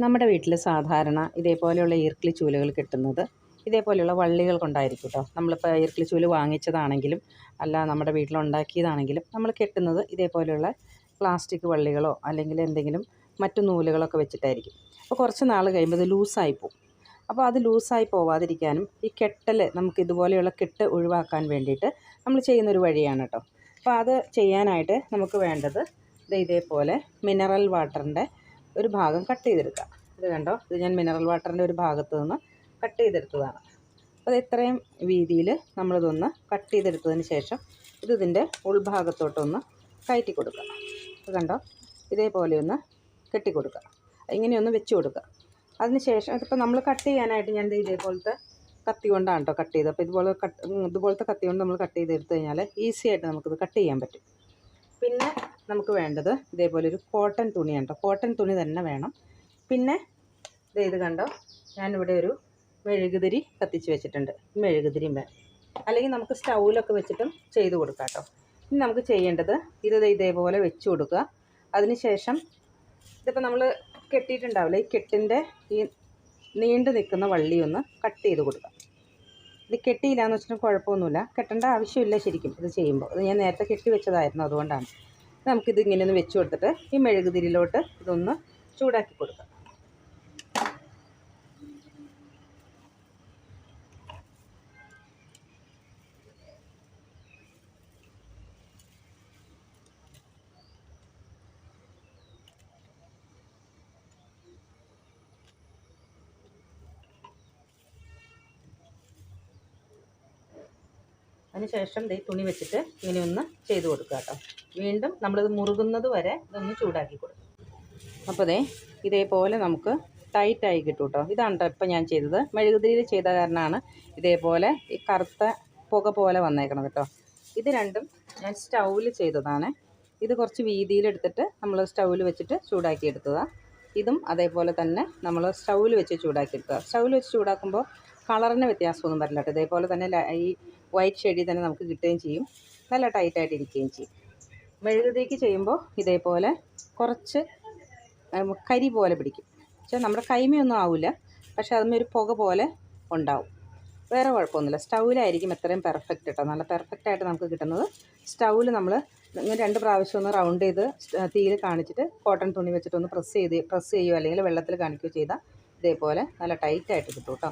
നമ്മുടെ വീട്ടിൽ സാധാരണ ഇതേപോലെയുള്ള ഈർക്കിളി ചൂലുകൾ കിട്ടുന്നത് ഇതേപോലെയുള്ള വള്ളികൾ കൊണ്ടായിരിക്കും കേട്ടോ നമ്മളിപ്പോൾ ഈർക്കിളി ചൂൽ വാങ്ങിച്ചതാണെങ്കിലും അല്ല നമ്മുടെ വീട്ടിലുണ്ടാക്കിയതാണെങ്കിലും നമ്മൾ കെട്ടുന്നത് ഇതേപോലെയുള്ള പ്ലാസ്റ്റിക് വള്ളികളോ അല്ലെങ്കിൽ എന്തെങ്കിലും മറ്റു നൂലുകളൊക്കെ വെച്ചിട്ടായിരിക്കും. അപ്പോൾ കുറച്ച് നാൾ കഴിയുമ്പോൾ ഇത് ലൂസായി പോകും അപ്പോൾ അത് ലൂസായി പോവാതിരിക്കാനും ഈ കെട്ടൽ നമുക്ക് ഇതുപോലെയുള്ള കെട്ട് ഒഴിവാക്കാൻ വേണ്ടിയിട്ട് നമ്മൾ ചെയ്യുന്നൊരു വഴിയാണ് കേട്ടോ അപ്പോൾ അത് ചെയ്യാനായിട്ട് നമുക്ക് വേണ്ടത് ഇതേപോലെ മിനറൽ വാട്ടറിന്റെ ഒരു ഭാഗം കട്ട് ചെയ്തെടുക്കുക. ഇത് കണ്ടോ? ഇത് ഞാൻ മിനറൽ വാട്ടറിന്റെ ഒരു ഭാഗത്ത് നിന്ന് കട്ട് ചെയ്തെടുത്തതാണ്. അപ്പോൾ അത് ഇത്രയും വീതിയിൽ നമ്മളിതൊന്ന് കട്ട് ചെയ്തെടുത്തതിന് ശേഷം ഇത് ഇതിന്റെ ഉൾഭാഗത്തോട്ടൊന്ന് കയറ്റി കൊടുക്കുക. ഇത് കണ്ടോ? ഇതേപോലെ ഒന്ന് കെട്ടി കൊടുക്കുക. ഇങ്ങനെയൊന്ന് വെച്ച് കൊടുക്കുക. അതിന് ശേഷം ഇതിപ്പോൾ നമ്മൾ കട്ട് ചെയ്യാനായിട്ട് ഞാൻ ഇതേപോലത്തെ കത്തി കൊണ്ടാണ് കേട്ടോ കട്ട് ചെയ്ത് അപ്പോൾ ഇതുപോലെ കട്ട് ഇതുപോലത്തെ കത്തി കൊണ്ട് നമ്മൾ കട്ട് ചെയ്തെടുത്ത് കഴിഞ്ഞാൽ ഈസി ആയിട്ട് നമുക്കിത് കട്ട് ചെയ്യാൻ പറ്റും. പിന്നെ നമുക്ക് വേണ്ടത് ഇതേപോലെ ഒരു കോട്ടൺ തുണി കണ്ടോ കോട്ടൺ തുണി തന്നെ വേണം. പിന്നെ ദേ ഇത് കണ്ടോ? ഞാനിവിടെ ഒരു മെഴുകുതിരി കത്തിച്ച് വെച്ചിട്ടുണ്ട്. മെഴുകുതിരിയും വേണം അല്ലെങ്കിൽ നമുക്ക് സ്റ്റൗവിലൊക്കെ വെച്ചിട്ടും ചെയ്ത് കൊടുക്കാം കേട്ടോ ഇനി നമുക്ക് ചെയ്യേണ്ടത് ഇത് ഇതേപോലെ വെച്ച് കൊടുക്കുക. അതിന് ശേഷം ഇതിപ്പോൾ നമ്മൾ കെട്ടിയിട്ടുണ്ടാവില്ല? ഈ കെട്ടിന്റെ ഈ നീണ്ടു നിൽക്കുന്ന വള്ളി ഒന്ന് കട്ട് ചെയ്ത് കൊടുക്കുക ഇത് കെട്ടിയില്ല എന്ന് വെച്ചിട്ടും കുഴപ്പമൊന്നുമില്ല. കെട്ടേണ്ട ആവശ്യമില്ല ശരിക്കും ഇത് ചെയ്യുമ്പോൾ. ഇത് ഞാൻ നേരത്തെ കെട്ടി വെച്ചതായിരുന്നു അതുകൊണ്ടാണ്. നമുക്കിത് ഇങ്ങനെ ഒന്ന് വെച്ച് കൊടുത്തിട്ട് ഈ മെഴുകുതിരിയിലോട്ട് ഇതൊന്ന് ചൂടാക്കി കൊടുക്കാം. അതിനുശേഷം ഈ തുണി വെച്ചിട്ട് ഇങ്ങനെ ഒന്ന് ചെയ്ത് കൊടുക്കുക കേട്ടോ. വീണ്ടും നമ്മളിത് മുറുകുന്നത് വരെ ഇതൊന്ന് ചൂടാക്കി കൊടുക്കും അപ്പോൾ ദേ ഇതേപോലെ നമുക്ക് ടൈറ്റായി കിട്ടും കേട്ടോ. ഇതാണ് കേട്ടോ ഇപ്പം ഞാൻ ചെയ്തത്. മെഴുകുതിരിയിൽ ചെയ്ത കാരണമാണ് ഇതേപോലെ ഈ കറുത്ത പുക പോലെ വന്നേക്കണത് കേട്ടോ. ഇത് രണ്ടും ഞാൻ സ്റ്റൗവിൽ ചെയ്തതാണ്. ഇത് കുറച്ച് വീതിയിലെടുത്തിട്ട് നമ്മൾ സ്റ്റൗവിൽ വെച്ചിട്ട് ചൂടാക്കി എടുത്തതാണ് ഇതും അതേപോലെ തന്നെ നമ്മൾ സ്റ്റൗവിൽ വെച്ച് ചൂടാക്കി എടുക്കുക സ്റ്റൗവിൽ വെച്ച് ചൂടാക്കുമ്പോൾ കളറിന് വ്യത്യാസമൊന്നും വരില്ല കേട്ടോ. ഇതേപോലെ തന്നെ ഈ വൈറ്റ് ഷെയ്ഡിൽ തന്നെ നമുക്ക് കിട്ടുകയും ചെയ്യും. നല്ല ടൈറ്റായിട്ട് ഇരിക്കുകയും ചെയ്യും. മെഴുകുതിരിക്ക് ചെയ്യുമ്പോൾ ഇതേപോലെ കുറച്ച് കരി പോലെ പിടിക്കും. പക്ഷേ നമ്മുടെ കൈമയൊന്നും ആവില്ല. പക്ഷേ അതിന് ഒരു പുക പോലെ ഉണ്ടാവും. വേറെ കുഴപ്പമൊന്നുമില്ല. സ്റ്റൗവിലായിരിക്കും എത്രയും പെർഫെക്റ്റ് കേട്ടോ. നല്ല പെർഫെക്റ്റ് ആയിട്ട് നമുക്ക് കിട്ടുന്നത്. സ്റ്റൗവിൽ നമ്മൾ ഇങ്ങനെ രണ്ട് പ്രാവശ്യം ഒന്ന് റൗണ്ട് ചെയ്ത് തീയിൽ കാണിച്ചിട്ട് കോട്ടൺ തുണി വെച്ചിട്ടൊന്ന് പ്രസ് ചെയ്ത് പ്രസ് ചെയ്യുകയോ അല്ലെങ്കിൽ വെള്ളത്തിൽ കാണിക്കുകയോ ചെയ്താൽ ഇതേപോലെ നല്ല ടൈറ്റായിട്ട് കിട്ടും കേട്ടോ.